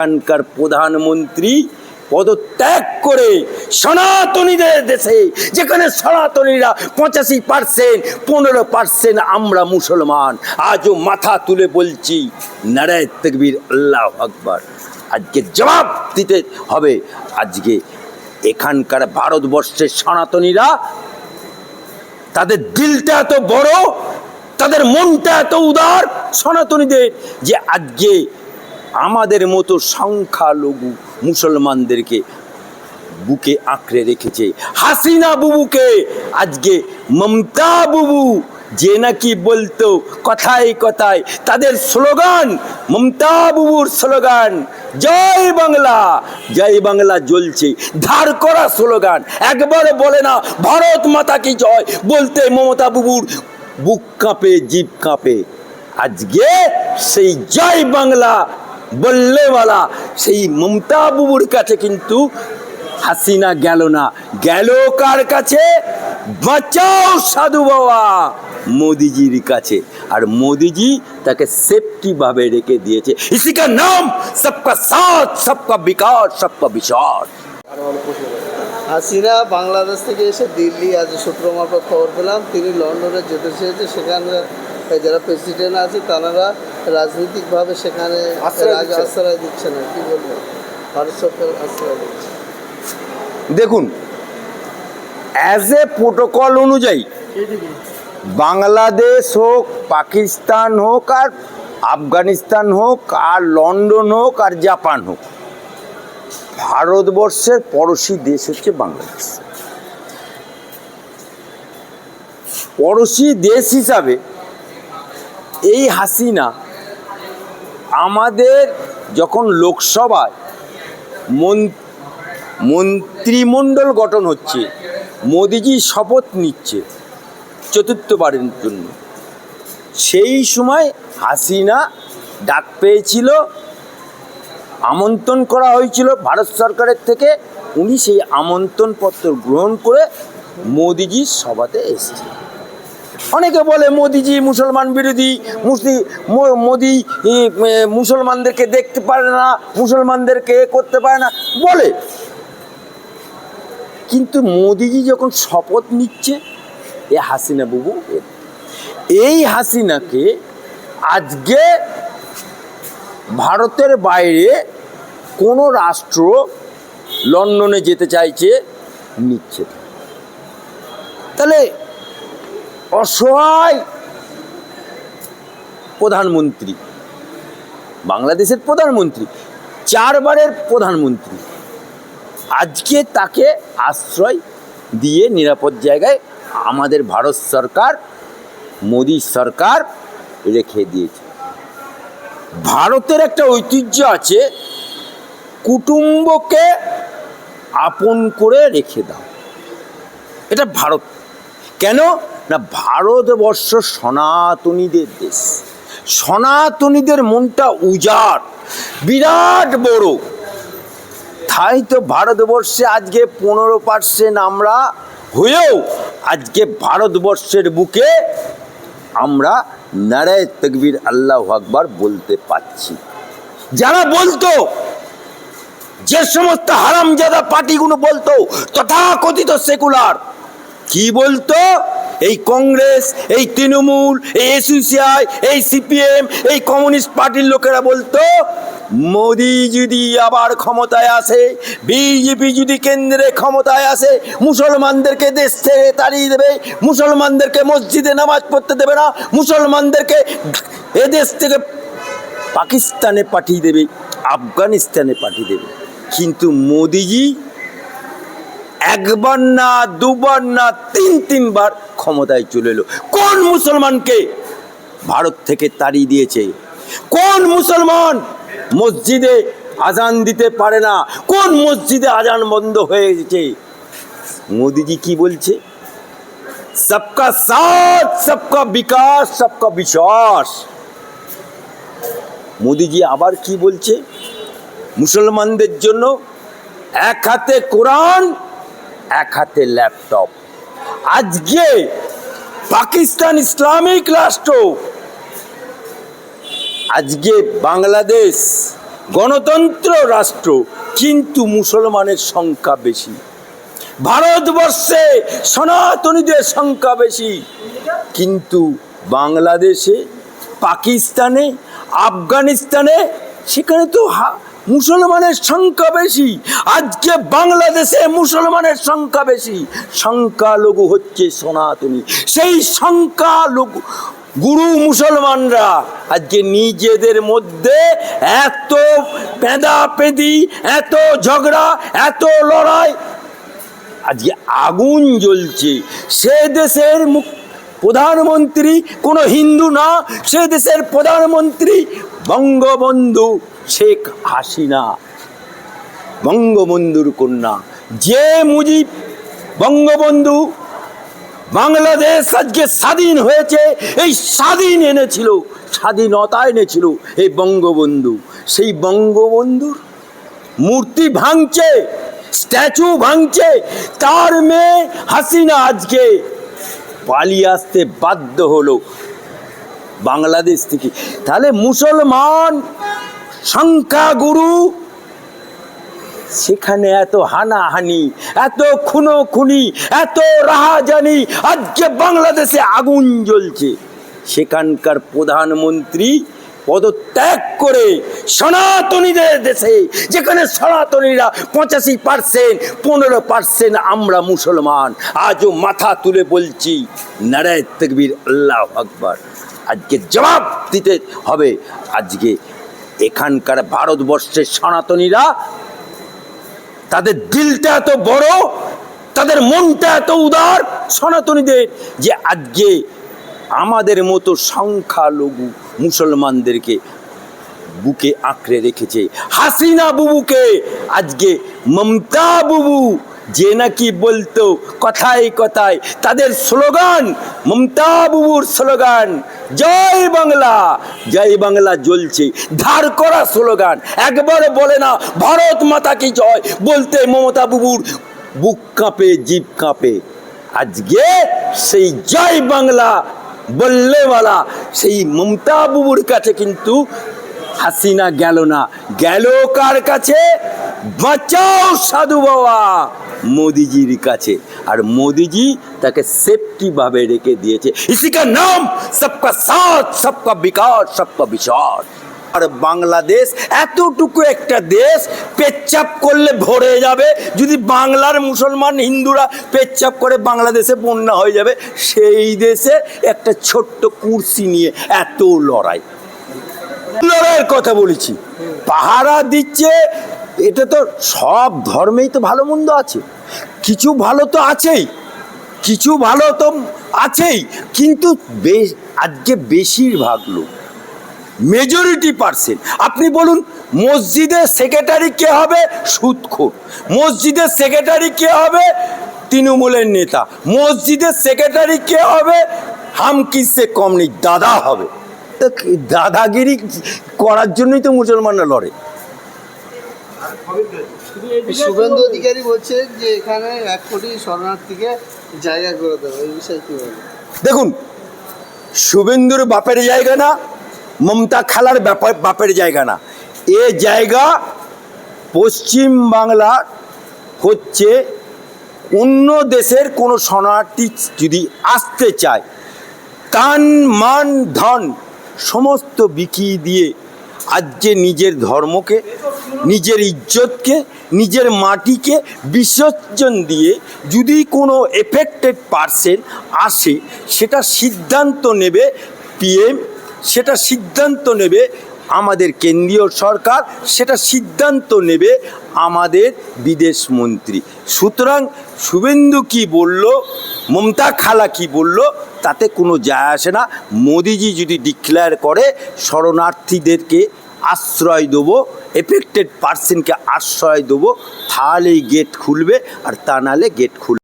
এখানকার প্রধানমন্ত্রী পদত্যাগ করে সনাতনীদের দেশে, যেখানে সনাতনীরা পঁচাশি পার্সেন্ট, পনেরো পার্সেন্ট আমরা মুসলমান। আজও মাথা তুলে বলছি, নারায় তকবীর, আল্লাহ আকবর। আজকে জবাব দিতে হবে। আজকে এখানকার ভারতবর্ষের সনাতনীরা, তাদের দিলটা এত বড়, তাদের মনটা এত উদার সনাতনীদের যে আজকে আমাদের মতো সংখ্যালঘু মুসলমানদেরকে বুকে আঁকড়ে রেখেছে। হাসিনা বুবুকে আজকে মমতা বুবু যে নাকি বলতো কথায় কথায়, তাদের স্লোগান, মমতা বুবুর স্লোগান, জয় বাংলা জয় বাংলা জ্বলছে। ধার করা স্লোগান, একবার বলে না, ভারত মাতা কি জয়? বলতে মমতা বুবুর বুক কাঁপে, জিভ কাঁপে। আজকে সেই জয় বাংলা বললেওয়ালা সেই মমতা কাছে কিন্তু হাসিনা গেল না। গেল কার কাছে? বাঁচাও সাধু বাবা মোদিজির কাছে। আর মোদিজি তাকে সেফটি ভাবে রেখে দিয়েছে। ইসি কা নাম, সবকা সাথ, সবকা বিকাশ, সবকা বিশ্বাস হাসিনা বাংলাদেশ থেকে এসে দিল্লি, আজ সূত্র খবর পেলাম। তিনি লন্ডনে যেতে চেয়েছে, সেখানে যারা প্রেসিডেন্ট আছে তারা রাজনৈতিকভাবে সেখানে আশ্রয় দিচ্ছে। না কি বলব? ভারত সরকার আশ্রয় দিচ্ছে। দেখুন অ্যাজ এ প্রোটোকল অনুযায়ী বাংলাদেশ হোক পাকিস্তান হোক আর আফগানিস্তান হোক আর লন্ডন হোক আর জাপান হোক ভারতবর্ষের পড়োশি দেশ হচ্ছে বাংলাদেশ। পড়োশি দেশ হিসাবে এই হাসিনা আমাদের যখন লোকসভায় মন- মন্ত্রিমণ্ডল গঠন হচ্ছে, মোদিজি শপথ নিচ্ছে চতুর্থবারের জন্য। সেই সময় হাসিনা ডাক পেয়েছিল, আমন্ত্রণ করা হয়েছিল ভারত সরকারের থেকে, উনি সেই আমন্ত্রণপত্র গ্রহণ করে মোদিজির সভাতে এসেছিলেন। অনেকে বলে মোদিজি মুসলমান বিরোধী, মুসলি মোদি মুসলমানদেরকে দেখতে পারে না, মুসলমানদেরকে করতে পারে না, বলে। কিন্তু মোদিজি যখন শপথ নিচ্ছে, এ হাসিনা বাবু, এই হাসিনাকে আজকে ভারতের বাইরে কোনো রাষ্ট্র লন্ডনে যেতে চাইছে, নিচ্ছে তাহলে অসহায় প্রধানমন্ত্রী, বাংলাদেশের প্রধানমন্ত্রী, চারবারের প্রধানমন্ত্রী, আজকে তাকে আশ্রয় দিয়ে নিরাপদ জায়গায় আমাদের ভারত সরকার, মোদী সরকার রেখে দিয়েছে। ভারতের একটা ঐতিহ্য আছে, কুটুম্বকে আপন করে রেখে দাও। এটা ভারত। কেন? না, ভারতবর্ষ সনাতনীদের দেশ। সনাতনীদের মনটা উজাড়, বিরাট বড়। তাই তো ভারতবর্ষে আজকে পনেরো পার্সেন্ট আমরা হয়েও আজকে ভারতবর্ষের বুকে আমরা নারায় তকবির আল্লাহ আকবার বলতে পাচ্ছি যারা বলতো, যে সমস্ত হারামজাদা পার্টিগুলো বলতো, তথাকথিত সেকুলার, কি বলতো? এই কংগ্রেস, এই তৃণমূল, এই এসইউসিআই, এই সিপিএম, এই কমিউনিস্ট পার্টির লোকেরা বলতো, মোদি যদি আবার ক্ষমতায় আসে, বিজেপি যদি কেন্দ্রে ক্ষমতায় আসে, মুসলমানদেরকে দেশ থেকে তাড়িয়ে দেবে, মুসলমানদেরকে মসজিদে নামাজ পড়তে দেবে না, মুসলমানদেরকে এদেশ থেকে পাকিস্তানে পাঠিয়ে দেবে, আফগানিস্তানে পাঠিয়ে দেবে। কিন্তু মোদিজি একবার না, দুবার না, তিন, তিনবার ক্ষমতায় চলে এলো। কোন মুসলমানকে ভারত থেকে তাড়িয়ে দিয়েছে? কোন মুসলমান মসজিদে আজান দিতে পারে না? কোন মসজিদে আজান বন্ধ হয়ে গেছে? মোদিজি কি বলছে? সবকা সাথ, সবকা বিকাশ, সবকা বিশ্বাস। মোদিজি আবার কি বলছে? মুসলমানদের জন্য এক হাতে কোরআন, এক হাতে ল্যাপটপ। আজকে পাকিস্তান ইসলামিক রাষ্ট্র, আজকে বাংলাদেশ গণতন্ত্র রাষ্ট্র, কিন্তু মুসলমানের সংখ্যা বেশি। ভারতবর্ষে সনাতনীদের সংখ্যা বেশি। কিন্তু বাংলাদেশে, পাকিস্তানে, আফগানিস্তানে, সেখানে তো মুসলমানের সংখ্যা বেশি। আজকে বাংলাদেশে মুসলমানের সংখ্যা বেশি। সংখ্যালঘু হচ্ছে সনাতনী। সেই সংখ্যালঘু গুরু মুসলমানরা আজকে নিজেদের মধ্যে এত পেঁদা পেঁদি এত ঝগড়া, এত লড়াই, আজকে আগুন জ্বলছে। সে দেশের মুখ প্রধানমন্ত্রী, কোনো হিন্দু না, সে দেশের প্রধানমন্ত্রী বঙ্গবন্ধু শেখ হাসিনা। বঙ্গবন্ধুর কন্যা। যে মুজিব বঙ্গবন্ধু বাংলাদেশ আজকে স্বাধীন হয়েছে, এই স্বাধীন এনেছিল স্বাধীনতা এনেছিল এই বঙ্গবন্ধু। সেই বঙ্গবন্ধুর মূর্তি ভাঙছে, স্ট্যাচু ভাঙছে, তার মেয়ে হাসিনা আজকে পালিয়ে আসতে বাধ্য হলো বাংলাদেশ থেকে। তাহলে মুসলমান সংখ্যাগুরু সেখানে এত হানাহানি, এত খুনো খুনি এত রাহাজানি, আজকে বাংলাদেশে আগুন জ্বলছে। সেখানকার প্রধানমন্ত্রী পদত্যাগ করে সনাতনীদের দেশে, যেখানে সনাতনীরা পঁচাশি পার্সেন্ট, পনেরো পার্সেন্ট আমরা মুসলমান। আজও মাথা তুলে বলছি, নারায় তকবীর আল্লাহ আকবর। আজকে জবাব দিতে হবে। আজকে এখানকার ভারতবর্ষের সনাতনীরা, তাদের দিলটা এত বড়, তাদের মনটা এত উদার, সনাতনীদের যে আজকে আমাদের মতো সংখ্যালঘু মুসলমানদেরকে বুকে আঁকড়ে রেখেছে। হাসিনা বুবুকে, আজকে মমতা বুবু যে নাকি বলতো কথায় কথায়, তাদের স্লোগান, মমতা বুবুর স্লোগান, জয় বাংলা জয় বাংলা জ্বলছে। ধার করা স্লোগান, একবার বলে না, ভারত মাতা কি জয়? বলতে মমতা বুবুর বুক কাঁপে, জিভ কাঁপে। আজকে সেই জয় বাংলা বললেওয়ালা সেই মমতা বুবুর কাছে কিন্তু হাসিনা গেল না। গেল কার কাছে? বাঁচাও সাধু বাবা মোদিজির কাছে। আর মোদিজি তাকে সেফটি ভাবে রেখে দিয়েছে। ইসিকা নাম, সবকা সাথ, সবকা বিকাশ, সবকা বিশ্বাস আর বাংলাদেশ এতটুকু একটা দেশ পেচ্ছাপ করলে ভরে যাবে। যদি বাংলার মুসলমান হিন্দুরা পেচ্ছাপ করে বাংলাদেশে বন্যা হয়ে যাবে, সেই দেশে একটা ছোট্ট কুর্সি নিয়ে এত লড়াই। লড়াইয়ের কথা বলেছি। পাহারা দিচ্ছে, এটা তো সব ধর্মেই তো ভালো মন্দ আছে। কিছু ভালো তো আছেই, কিছু ভালো তো আছেই, কিন্তু বেশ আজকে বেশিরভাগ লোক মেজরিটি পার্সেন্ট আপনি বলুন মসজিদের সেক্রেটারি কে হবে? সুদখোর মসজিদের সেক্রেটারি কে হবে? তৃণমূলের নেতা। মসজিদের সেক্রেটারি কে হবে? হামকিসে কম নেই দাদা হবে। দাদাগিরি করার জন্যই তো মুসলমানরা লড়ে। শুভেন্দু অধিকারী বলছে যে এখানে এক কোটি শরণার্থীকে জায়গা করে দেবে এই বিষয়ে কি দেখুন শুভেন্দুর বাপের জায়গা না মমতা খালার ব্যাপার, বাপের জায়গা না। এ জায়গা পশ্চিম বাংলা হচ্ছে অন্য দেশের কোনো শরণার্থী যদি আসতে চায় তান মান, ধন সমস্ত বিকিয়ে দিয়ে আজ যে নিজের ধর্মকে, নিজের ইজ্জতকে, নিজের মাটিকে বিসর্জন দিয়ে যদি কোনো এফেক্টেড পার্সেন আসে, সেটা সিদ্ধান্ত নেবে পিএম সেটা সিদ্ধান্ত নেবে আমাদের কেন্দ্রীয় সরকার, সেটা সিদ্ধান্ত নেবে আমাদের বিদেশ মন্ত্রী। সুতরাং শুভেন্দু কি বলল, মমতা খালা কি বলল, তাতে কোনো যায় আসে না। মোদিজি যদি ডিক্লেয়ার করে, শরণার্থীদেরকে আশ্রয় দেবো এফেক্টেড পার্সনকে আশ্রয় দেবো, তাহলেই গেট খুলবে, আর তা নাহলে গেট খুলবে